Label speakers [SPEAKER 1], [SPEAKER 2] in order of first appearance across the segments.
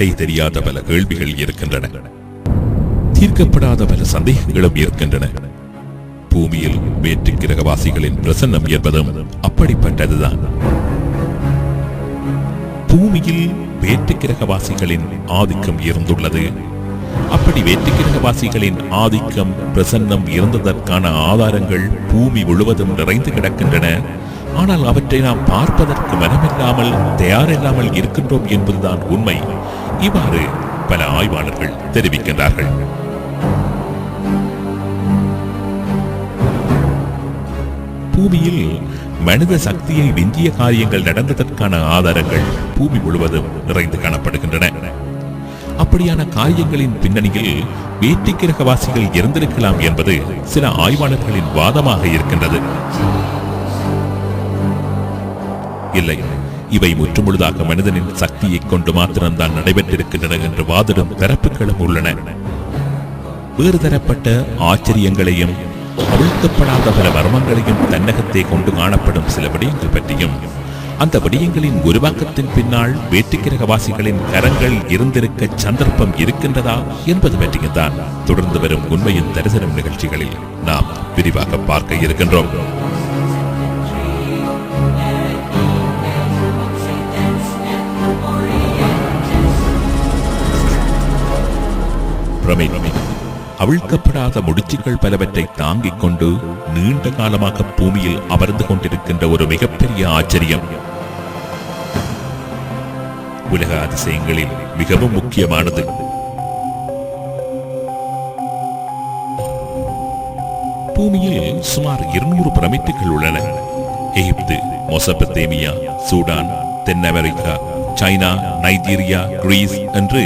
[SPEAKER 1] விடை தெரியாத பல கேள்விகள் இருக்கின்றன. தீர்க்கப்படாத பல சந்தேகங்களும் இருக்கின்றன. பூமியில் வேற்று கிரகவாசிகளின் பிரசன்னம் என்பதும் அப்படிப்பட்டதுதான். பூமியில் வேற்று கிரகவாசிகளின் ஆதிக்கம் இருந்துள்ளது. அப்படி வேற்று கிரகவாசிகளின் ஆதிக்கம் பிரசன்னம் இருந்ததற்கான ஆதாரங்கள் பூமி முழுவதும் நிறைந்து கிடக்கின்றன. ஆனால் அவற்றை நாம் பார்ப்பதற்கு மனமில்லாமல் தயாரில்லாமல் இருக்கின்றோம் என்பதுதான் உண்மை. இவ்வாறு பல ஆய்வாளர்கள் தெரிவிக்கின்றார்கள். பூமியில் மனித சக்தியை விஞ்சிய காரியங்கள் நடந்ததற்கான ஆதாரங்கள் பூமி முழுவதும் நிறைந்து காணப்படுகின்றன. அப்படியான காரியங்களின் பின்னணியில் வேட்டி கிரகவாசிகள் இருந்திருக்கலாம் என்பது சில ஆய்வாளர்களின் வாதமாக இருக்கின்றது. இல்லை. இவை முற்றுமுழுதாக மனிதனின் சக்தியை கொண்டு மாத்திரம்தான் நடைபெற்றிருக்கின்றன என்று வாதிடும் தரப்புகளும் உள்ளன. வேறு தரப்பட்ட ஆச்சரியங்களையும் அவிழ்க்கப்படாத பல மர்மங்களையும் தன்னகத்தை கொண்டு காணப்படும் சில விடயங்கள் பற்றியும் அந்த விடயங்களின் உருவாக்கத்தின் பின்னால் வேற்றுக்கிரகவாசிகளின் கரங்கள் இருந்திருக்க சந்தர்ப்பம் இருக்கின்றதா என்பது பற்றியும் தான் தொடர்ந்து வரும் உண்மையின் தரிசனம் நிகழ்ச்சிகளில் நாம் விரிவாக பார்க்க இருக்கின்றோம். பிரமிட் அவிழ்க்கப்படாத முடிச்சுகள் பலவற்றை தாங்கிக் கொண்டு நீண்ட காலமாக பூமியில் அமர்ந்து கொண்டிருக்கின்ற ஒரு மிகப்பெரிய ஆச்சரியம். உலக அதிசயங்களில் மிகவும் முக்கியமானது. பூமியில் சுமார் இருநூறு பிரமிட்டுகள் உள்ளன. எகிப்து மொசபத்தேமியா சூடான் தென் அமெரிக்கா சைனா நைஜீரியா கிரீஸ் என்று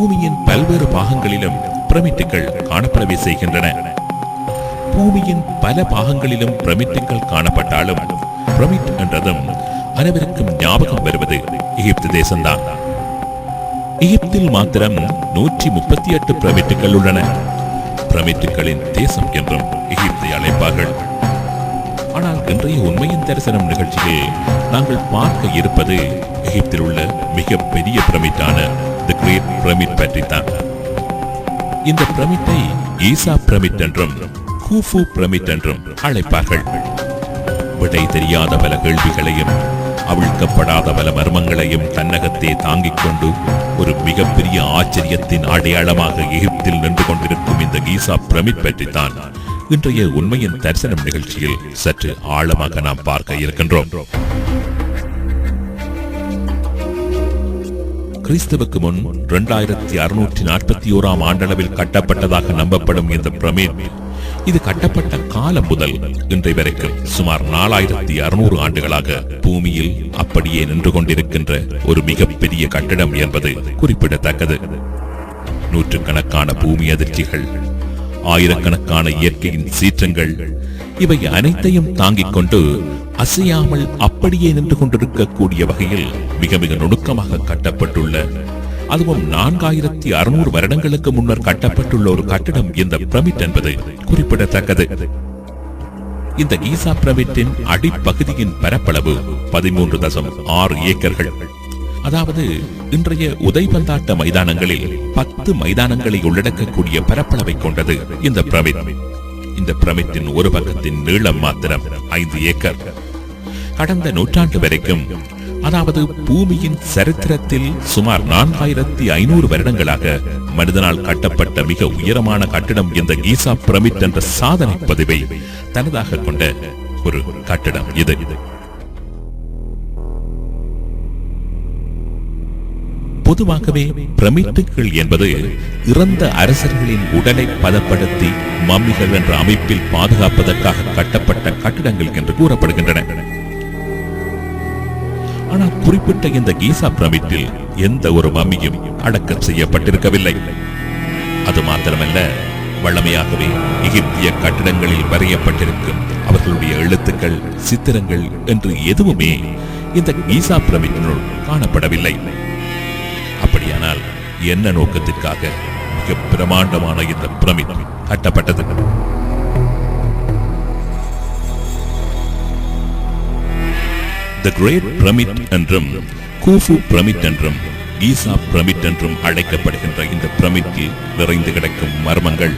[SPEAKER 1] பூமியின் பல்வேறு பாகங்களிலும் பிரமிட்டுகள் காணப்படவே செய்கின்றன. பூமியின் பல பாகங்களிலும் பிரமிட்டுகள் காணப்பட்டாலும் பிரமிட் என்றதும் அனைவருக்கும் ஞாபகம் வருவது எகிப்து தேசம்தான். எகிப்தில் மாத்திரம் நூற்றி முப்பத்தி எட்டு பிரமிட்டுகள் உள்ளன. பிரமிட்டுகளின் தேசம் என்றும் எகிப்தை அழைப்பார்கள். ஆனால் இன்றைய உண்மையின் தரிசனம் நிகழ்ச்சியில் நாங்கள் பார்க்க இருப்பது எகிப்தில் உள்ள மிக பெரிய பிரமிட்டான த கிரேட் பிரமிட் பற்றி தான் இந்த பிரமிட்டை ஈசா பிரமிட் என்றும் கூஃபு பிரமிட் என்றும் அழைப்பார்கள். விடை தெரியாத பல கேள்விகளையும் அவிழ்க்கப்படாத பல மர்மங்களையும் தன்னகத்தே தாங்கிக் கொண்டு ஒரு மிகப்பெரிய ஆச்சரியத்தின் அடையாளமாக எகிப்தில் நின்று கொண்டிருக்கும் இந்த கீசா பிரமிட் பற்றித்தான் இன்றைய உண்மையின் தரிசனம் நிகழ்ச்சியில் சற்று ஆழமாக நாம் பார்க்க இருக்கின்றோம். கிறிஸ்துவுக்கு முன் இரண்டாயிரத்தி அறுநூற்றி நாற்பத்தி ஓராம் ஆண்டளவில் கட்டப்பட்டதாக நம்பப்படும் இந்த பிரமிட் இது கட்டப்பட்ட காலம் முதல் இன்றை வரைக்கும் சுமார் நாலாயிரத்தி அறுநூறு ஆண்டுகளாக பூமியில் அப்படியே நின்று கொண்டிருக்கின்ற ஒரு மிகப்பெரிய கட்டிடம் என்பது குறிப்பிடத்தக்கது. நூற்றுக்கணக்கான பூமி அதிர்ச்சிகள் ஆயிரக்கணக்கான இயற்கையின் சீற்றங்கள் இவை அனைத்தையும் தாங்கிக் கொண்டு அசையாமல் அப்படியே நின்று கொண்டிருக்கக்கூடிய வகையில் மிக மிக நுணுக்கமாக கட்டப்பட்டுள்ள அதுவும் நான்காயிரத்தி அறுநூறு வருடங்களுக்கு முன்னர் கட்டப்பட்டுள்ள ஒரு கட்டடம் இந்த பிரமிட் என்பது குறிப்பிடத்தக்கது. இந்த கீசா பிரமிட்டின் அடிப்பகுதியின் பரப்பளவு பதிமூன்று தசம் ஆறு ஏக்கர்கள். அதாவது இன்றைய உதைபந்தாட்ட மைதானங்களில் பத்து மைதானங்களை உள்ளடக்கக்கூடிய பரப்பளவை கொண்டது இந்த பிரமிட். இந்த பிரமிட்டின் ஒரு பக்கத்தின் நீளம் மாத்திரம் ஐந்து ஏக்கர். கடந்த நூற்றாண்டு வரைக்கும் அதாவது பூமியின் சரித்திரத்தில் சுமார் நான்காயிரத்தி ஐநூறு வருடங்களாக மனிதனால் கட்டப்பட்ட மிக உயரமான கட்டிடம் இந்த கீசா பிரமிட் என்ற சாதனை பதிவை தனதாக கொண்ட ஒரு கட்டிடம் இது. பொதுவாகவே பிரமிட்டுகள் என்பது இறந்த அரசர்களின் உடலை பதப்படுத்தி மம்மிகள் என்ற அமைப்பில் பாதுகாப்பதற்காக கட்டப்பட்ட கட்டிடங்கள் என்று கூறப்படுகின்றன. ஆனால் குறிப்பிட்ட இந்த கீசா பிரமிட்டில் எந்த ஒரு மம்மியும் அடக்கம் செய்யப்பட்டிருக்கவில்லை. அது மாத்திரமல்ல வழமையாகவே எகிப்திய கட்டிடங்களில் வரையப்பட்டிருக்கும் அவர்களுடைய எழுத்துக்கள் சித்திரங்கள் என்று எதுவுமே இந்த கீசா பிரமிட்டினுள் காணப்படவில்லை. அப்படியானால் என்ன நோக்கத்திற்காக மிக பிரமாண்டமான இந்த பிரமிட் கட்டப்பட்டது? த கிரேட் பிரமிட் என்றும் கூஃபு பிரமிட் என்றும் ஈசா பிரமிட் என்றும் அழைக்கப்படுகின்ற இந்த பிரமிட்டில் விரைந்து கிடக்கும் மர்மங்கள்.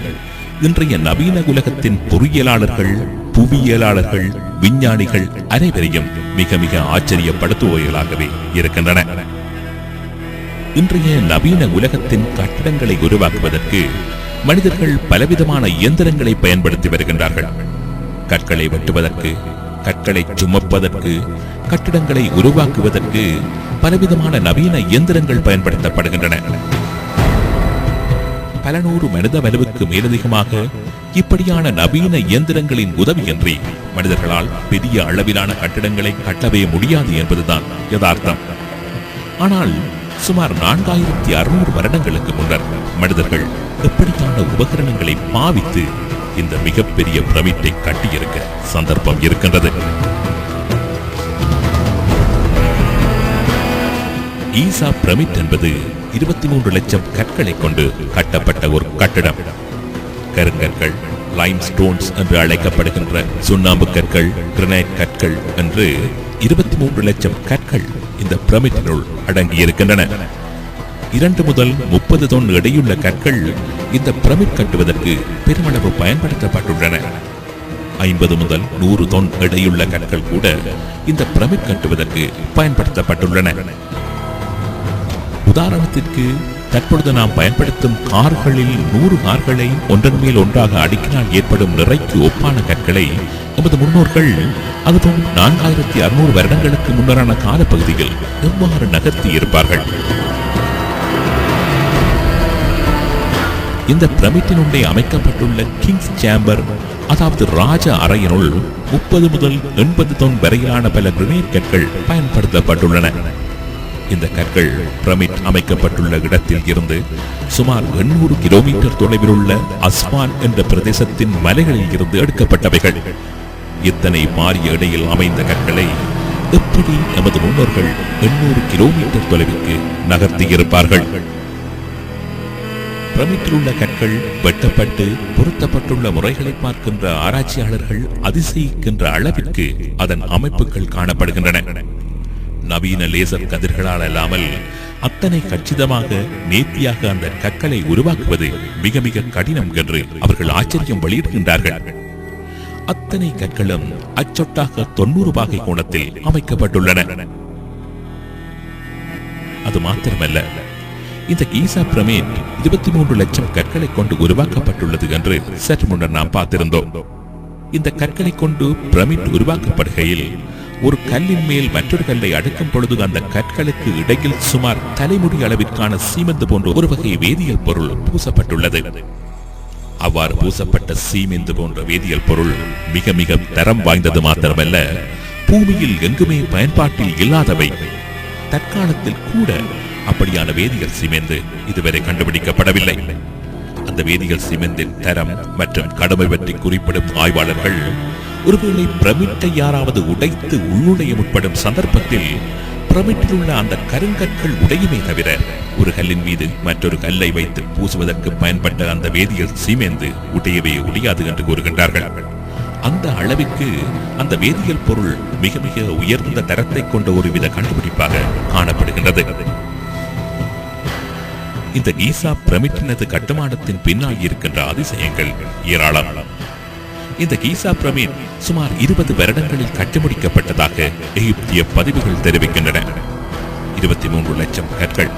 [SPEAKER 1] இன்றைய நவீன உலகத்தின் பொறியியலாளர்கள் புவியியலாளர்கள் விஞ்ஞானிகள் அனைவரையும் மிக மிக ஆச்சரியப்படுத்துபவைகளாகவே இருக்கின்றன. இன்றைய நவீன உலகத்தின் கட்டிடங்களை உருவாக்குவதற்கு மனிதர்கள் பலவிதமான இயந்திரங்களை பயன்படுத்தி வருகின்றார்கள். கற்களை வெட்டுவதற்கு கற்களை சுமப்பதற்கு கட்டிடங்களை உருவாக்குவதற்கு பலவிதமான நவீன இயந்திரங்கள் பயன்படுத்தப்படுகின்றன. பல நூறு மனித வலுவுக்கு மேலதிகமாக இப்படியான நவீன இயந்திரங்களின் உதவியின்றி மனிதர்களால் பெரிய அளவிலான கட்டிடங்களை கட்டவே முடியாது என்பதுதான் யதார்த்தம். ஆனால் சுமார் நான்காயிரத்தி அறுநூறு வருடங்களுக்கு முன்னர் மனிதர்கள் எப்படியான உபகரணங்களை பாவித்து இந்த மிகப்பெரிய பிரமிட்டை கட்டியிருக்க சந்தர்ப்பம் இருக்கின்றது. ஈசா பிரமிட் என்பது இருபத்தி மூன்று லட்சம் கற்களை கொண்டு கட்டப்பட்ட ஒரு கட்டிடம். கருங்கற்கள் லைம் ஸ்டோன்ஸ் என்று அழைக்கப்படுகின்ற சுண்ணாம்பு கற்கள் கிரனைட் கற்கள் என்று இருபத்தி மூன்று லட்சம் கற்கள் இந்த பிரமிட்டினுள் அடங்கியிருக்கின்றன. இரண்டு முதல் முப்பது தொன் எடையுள்ள கற்கள் இந்த பிரமிட் கட்டுவதற்கு பெருமளவு பயன்படுத்தப்பட்டுள்ளன. ஐம்பது முதல் நூறு தொன் எடையுள்ள கற்கள் கூட இந்த பிரமிட் கட்டுவதற்கு பயன்படுத்தப்பட்டுள்ளன. உதாரணத்திற்கு தற்பொழுது நாம் பயன்படுத்தும் கார்களில் நூறு கார்களை ஒன்றன் மேல் ஒன்றாக அடுக்கினால் ஏற்படும் நிறைக்கு ஒப்பான கற்களை நமது முன்னோர்கள் அதுவும் நான்காயிரத்தி அறுநூறு வருடங்களுக்கு முன்னரான காலப்பகுதியில் எவ்வாறு நகர்த்தி இருப்பார்கள்? இந்த பிரமிட்டினுள்ளே அமைக்கப்பட்டுள்ள கிங்ஸ் சேம்பர் அதாவது ராஜ அறையினுள் முப்பது முதல் எண்பது தொன் வரையிலான பல கிரனேட் கற்கள் பயன்படுத்தப்பட்டுள்ளன. இந்த கற்கள் பிரமிட் அமைக்கப்பட்டுள்ள இடத்தில் இருந்து சுமார் எண்ணூறு கிலோமீட்டர் தொலைவில் உள்ள அஸ்மான் என்ற பிரதேசத்தின் மலைகளில் இருந்து எடுக்கப்பட்டவைகள். இத்தனை மாறிய இடையில் அமைந்த கற்களை எப்படி நமது முன்னோர்கள் எண்ணூறு கிலோமீட்டர் தொலைவுக்கு நகர்த்தியிருப்பார்கள்? பிரமிட்டில் உள்ள கற்கள் வெட்டப்பட்டு பொருத்தப்பட்டுள்ள முறைகளை பார்க்கின்ற ஆராய்ச்சியாளர்கள் அதிசயிக்கின்ற அளவிற்கு அதன் அமைப்புகள் காணப்படுகின்றன. நவீன லேசர் கதிர்களால் அல்லாமல் அத்தனை கச்சிதமாக நேர்த்தியாக அந்த கற்களை உருவாக்குவது மிக மிக கடினம் என்று அவர்கள் ஆச்சரியம் வெளியிடுகின்றார்கள். அத்தனை கற்களும் அச்சொட்டாக தொண்ணூறு பாகை கோணத்தில் அமைக்கப்பட்டுள்ளன. அது மாத்திரமல்ல இந்த கீசா பிரமிட் இருபத்தி மூன்று லட்சம் கற்களை கொண்டு உருவாக்கப்பட்டுள்ளது என்று சற்று முன்னர் நாம் பார்த்திருந்தோம். இந்த கற்களை கொண்டு பிரமிட் உருவாக்கப்படுகையில் ஒரு கல்லின் மேல் மற்றொரு கல்லை அடுக்கும் பொழுது அந்த கற்களுக்கு இடையில் சுமார் தலைமுடி அளவிற்கான சீமெந்து போன்ற ஒரு வகை வேதியியல் பொருள் பூசப்பட்டுள்ளது. அவ்வாறு பூசப்பட்ட சீமெந்து போன்ற வேதியியல் பொருள் மிக மிக தரம் வாய்ந்தது மாத்திரமல்ல பூமியில் எங்குமே பயன்பாட்டில் இல்லாதவை. தற்காலத்தில் கூட அப்படியான வேதியியல் சிமெந்து இதுவரை கண்டுபிடிக்கப்படவில்லை. அந்த வேதியியல் சிமெந்தின் தரம் மற்றும் கடமை பற்றி குறிப்பிடும் ஆய்வாளர்கள் ஒருவேளை பிரமிட்டை யாராவது உடைத்து உள்நுழைய முற்படும் சந்தர்ப்பத்தில் பிரமிட்டில் உள்ள அந்த கருங்கற்கள் உடையுமே தவிர ஒரு கல்லின் மீது மற்றொரு கல்லை வைத்து பூசுவதற்கு பயன்பட்ட அந்த வேதியியல் சீமேந்து உடையவே உடையாது என்று கூறுகின்றார்கள். அந்த அளவிற்கு அந்த வேதியியல் பொருள் மிக மிக உயர்ந்த தரத்தை கொண்ட ஒருவித கண்டுபிடிப்பாக காணப்படுகின்றது. இந்த ஈசா பிரமிட்டினது கட்டுமானத்தின் பின்னால் இருக்கின்ற அதிசயங்கள். ஏராளம். இந்த கீசா பிரமிட் சுமார் இருபது வருடங்களில் கட்டி முடிக்கப்பட்டதாக எகிப்திய பதிவுகள் தெரிவிக்கின்றன. இருபத்தி மூன்று லட்சம் கற்கள்.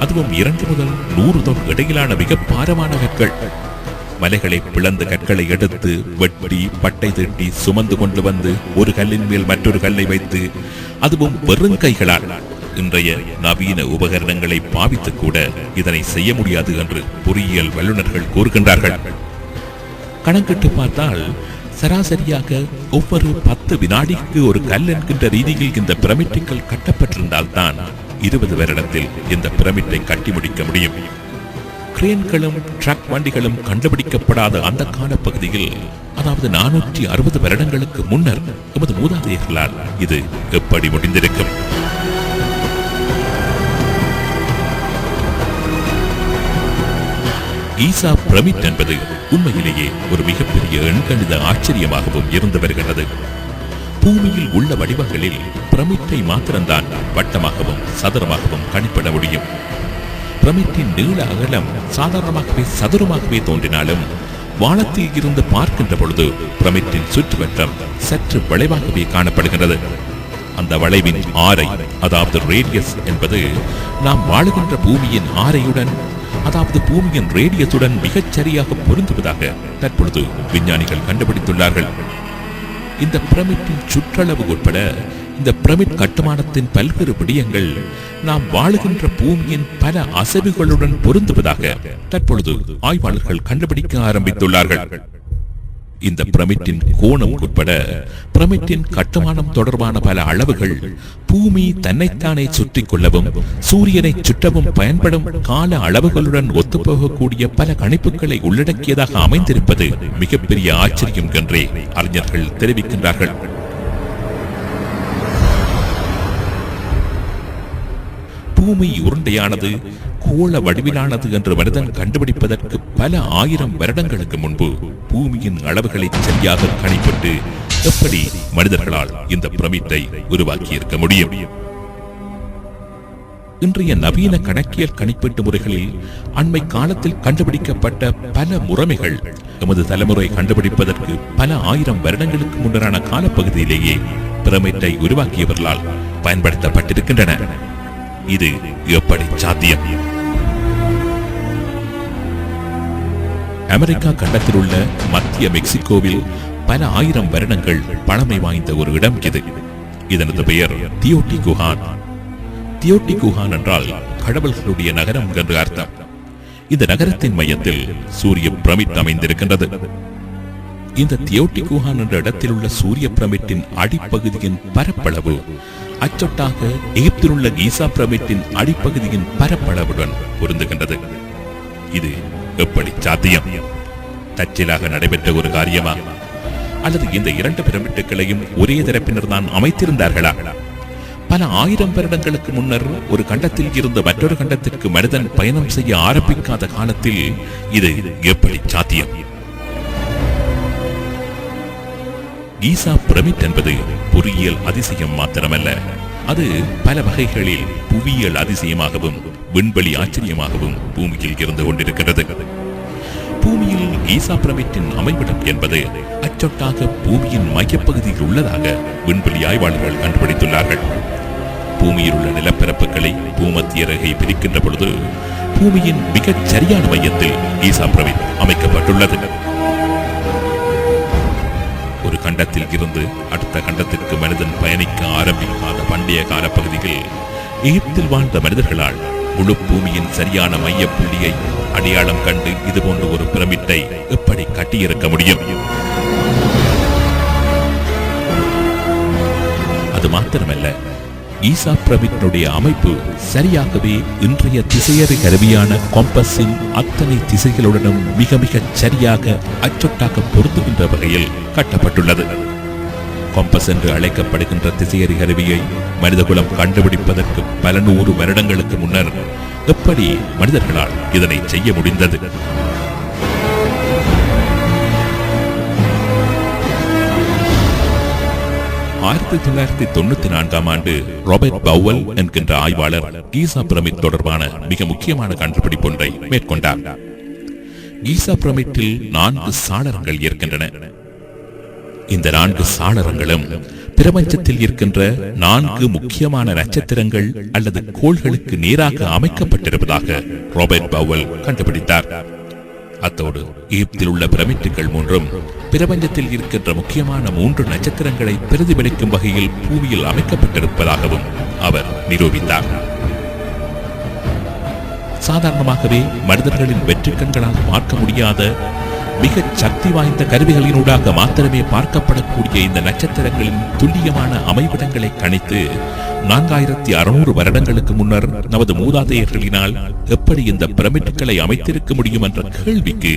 [SPEAKER 1] அதுவும் இரண்டு முதல் நூறு தொன் இடையிலான மிக பாரமான கற்கள். மலைகளை பிளந்து கற்களை எடுத்து வெட்டி பட்டை தீட்டி சுமந்து கொண்டு வந்து ஒரு கல்லின் மேல் மற்றொரு கல்லை வைத்து அதுவும் வெறும் கைகளால் இன்றைய நவீன உபகரணங்களை பாவித்து கூட இதனை செய்ய முடியாது என்று பொறியியல் வல்லுநர்கள் கூறுகின்றார்கள். கணக்கிட்டு பார்த்தால் சராசரியாக ஒவ்வொரு பத்து வினாடிக்கு ஒரு கல் என்கின்ற ரீதியில் இந்த பிரமிட்டுகள் கட்டப்பட்டிருந்தால் தான் இருபது வருடத்தில் இந்த பிரமிட்டை கட்டி முடிக்க முடியும். கிரேன்களும் ட்ரக் வண்டிகளும் கண்டுபிடிக்கப்படாத அந்த கால பகுதியில் அதாவது நானூற்றி அறுபது வருடங்களுக்கு முன்னர் எமது மூதாதையர்களால் இது எப்படி முடிந்திருக்கும்? ஈசா பிரமிட் என்பது உண்மையிலேயே ஒரு மிகப்பெரிய எண்கணித ஆச்சரியமாகவும் இருந்து வருகிறது பூமியில் உள்ள வடிவங்களில் பிரமிட்டை மாத்திரம்தான் வட்டமாகவும் சதுரமாகவும் கணிப்பிட முடியும். பிரமிட்டின் நீள அகலம் சாதாரணமாகவே சதுரமாகவே தோன்றினாலும் வானத்தில் இருந்து பார்க்கின்ற பொழுது பிரமிட்டின் சுற்றுவட்டம் சற்று வளைவாகவே காணப்படுகிறது அந்த வளைவின் ஆரை அதாவது ரேடியஸ் என்பது நாம் வாழுகின்ற பூமியின் ஆரையுடன் அதாவது பூமியின் ரேடியத்துடன் மிகச் சரியாக பொருந்துவதாக தற்பொழுது விஞ்ஞானிகள் கண்டுபிடித்துள்ளார்கள். இந்த பிரமிட்டின் சுற்றளவு உட்பட இந்த பிரமிட் கட்டுமானத்தின் பல்வேறு விடயங்கள் நாம் வாழுகின்ற பூமியின் பல அசைவுகளுடன் பொருந்துவதாக தற்பொழுது ஆய்வாளர்கள் கண்டுபிடிக்க ஆரம்பித்துள்ளார்கள். இந்த பிரமிட்டின் கோணம் உட்பட பிரமிட்டின் கட்டுமானம் தொடர்பான பல அளவுகள் பூமி தன்னைத்தானே சுற்றிக் கொள்ளவும் சூரியனை சுற்றவும் பயன்படும் கால அளவுகளுடன் ஒத்துப்போகக்கூடிய பல கணிப்புகளை உள்ளடக்கியதாக அமைந்திருப்பது மிகப்பெரிய ஆச்சரியம் என்றே அறிஞர்கள் தெரிவிக்கின்றார்கள். பூமி உருண்டையானது கோள வடிவிலானது என்று மனிதன் கண்டுபிடிப்பதற்கு பல ஆயிரம் வருடங்களுக்கு முன்பு பூமியின் அளவுகளை சரியாக கணிப்பட்டு எப்படி மனிதர்களால் இந்த பிரமிட்டை உருவாக்கியிருக்க முடியும்? இன்றைய நவீன கணக்கியல் கணிப்பீட்டு முறைகளில் அண்மை காலத்தில் கண்டுபிடிக்கப்பட்ட பல முறைமைகள் எமது தலைமுறை கண்டுபிடிப்பதற்கு பல ஆயிரம் வருடங்களுக்கு முன்னரான காலப்பகுதியிலேயே பிரமிட்டை உருவாக்கியவர்களால் பயன்படுத்தப்பட்டிருக்கின்றன. இது எப்படி சாத்தியம்? அமெரிக்கா கண்டத்தில் உள்ள மத்திய மெக்சிகோவில் பல ஆயிரம் வருடங்கள் பழமை வாய்ந்த ஒரு இடம் இது. இதனது பெயர் தியோட்டி குஹான். தியோட்டி குஹான் என்றால் கடவுள்களுடைய நகரம் என்று அர்த்தம். இந்த நகரத்தின் மையத்தில் சூரிய பிரமிட் அமைந்திருக்கின்றது. இந்த தியோட்டி குஹான் என்ற இடத்தில் உள்ள சூரிய பிரமிட்டின் அடிப்பகுதியின் பரப்பளவு அச்சொட்டாக எகிப்தில் உள்ள கீசா பிரமிட்டின் அடிப்பகுதியின் பரப்பளவுடன் பொருந்துகின்றது. இது எப்படி சாத்தியம்? தற்செயலாக நடைபெற்ற ஒரு காரியமா? அல்லது இந்த இரண்டு பிரமிட்டுகளையும் ஒரே தரப்பினர் தான் அமைத்திருந்தார்களா? பல ஆயிரம் வருடங்களுக்கு முன்னர் ஒரு கண்டத்தில் இருந்து மற்றொரு கண்டத்திற்கு மனிதன் பயணம் செய்ய ஆரம்பிக்காத காலத்தில் இது எப்படி சாத்தியம்? கீசா பிரமிட் என்பது பொறியியல் அதிசயம் மாத்திரமல்ல. அது பல வகைகளில் புவியியல் அதிசயமாகவும் விண்வெளி ஆச்சரியமாகவும் பூமியில் இருந்து கொண்டிருக்கிறது. பூமியில் ஈசா பிரமிட்டின் அமைவிடம் என்பது அச்சொட்டாக பூமியின் மையப்பகுதியில் உள்ளதாக விண்வெளி ஆய்வாளர்கள் கண்டுபிடித்துள்ளார்கள். பூமியில் உள்ள நிலப்பரப்புகளை பூமத்திய ரகை பிரிக்கின்ற பொழுது பூமியின் மிகச் சரியான மையத்தில் ஈசா பிரமிட் அமைக்கப்பட்டுள்ளது. கண்டத்தில் இருந்து அடுத்த கண்டத்திற்கு மனிதன் பயணிக்க ஆரம்பிக்காத பண்டைய கால பகுதியில் எகிப்தில் வாழ்ந்த மனிதர்களால் முழு பூமியின் சரியான மைய புள்ளியை அடையாளம் கண்டு இதுபோன்ற ஒரு பிரமிட்டை எப்படி கட்டியிருக்க முடியும்? அது மாத்திரமல்ல ஈசா பிரமிட்டினுடைய அமைப்பு சரியாகவே இன்றைய திசையறி கருவியான கொம்பஸின் அத்தனை திசைகளுடனும் மிக மிக சரியாக அச்சொட்டாக பொருந்துகின்ற வகையில் கட்டப்பட்டுள்ளது. கொம்பஸ் என்று அழைக்கப்படுகின்ற திசையறி கருவியை மனிதகுலம் கண்டுபிடிப்பதற்கு பல நூறு வருடங்களுக்கு முன்னர் எப்படி மனிதர்களால் இதனை செய்ய முடிந்தது? ஆயிரத்தி தொள்ளாயிரத்தி தொண்ணூத்தி நான்காம் ஆண்டு ராபர்ட் பவல் என்கின்ற ஆய்வாளர் கீசா பிரமிட் தொடர்பான மிக முக்கியமான கண்டுபிடிப்பு ஒன்றை மேற்கொண்டார். கீசா பிரமிட்டில் நான்கு சாளரங்கள் இருக்கின்றன. இந்த நான்கு சாளரங்களும் பிரபஞ்சத்தில் இருக்கின்ற நான்கு முக்கியமான நட்சத்திரங்கள் அல்லது கோள்களுக்கு நேராக அமைக்கப்பட்டிருப்பதாக ராபர்ட் பவல் கண்டுபிடித்தார். அத்தோடு ஈப்தில் உள்ள பிரமிட்டுகள் மூன்றும் பிரபஞ்சத்தில் இருக்கின்ற முக்கியமான மூன்று நட்சத்திரங்களை பிரதிபலிக்கும் வகையில் பூமியில் அமைக்கப்பட்டிருப்பதாகவும் அவர் நிரூபித்தார். சாதாரணமாகவே மனிதர்களின் வெற்றி கண்களால் பார்க்க முடியாத மிக சக்தி வாய்ந்த கருவிகளினூடாக மாத்திரமே பார்க்கப்படக்கூடிய இந்த நட்சத்திரங்களின் துல்லியமான அமைவிடங்களை கணித்து நான்காயிரத்தி அறுநூறு வருடங்களுக்கு முன்னர் நமது மூதாதையர்களினால் எப்படி இந்த பிரமிட்களை அமைத்திருக்க முடியும் என்ற கேள்விக்கு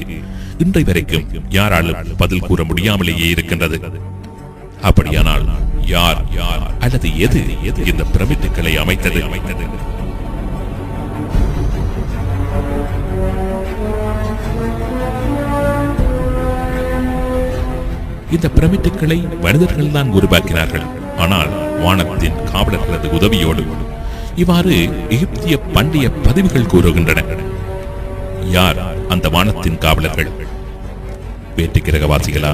[SPEAKER 1] இன்றை வரைக்கும் யாராலும் பதில் கூற முடியாமலேயே இருக்கின்றது. அப்படியானால் யார் யார் அல்லது எது எது இந்த பிரமிட்டுகளை அமைத்தது அமைத்தது? இந்த பிரமிட்டுகளை மனிதர்கள் தான் உருவாக்கினார்கள். ஆனால் வானத்தின் காவலர்களது உதவியோடு இவ்வாறு எகிப்திய பண்டைய பதிவுகள் கூறுகின்றன. யார் அந்த வானத்தின் காவலர்கள்? வேற்றுக்கிரகவாசிகளா?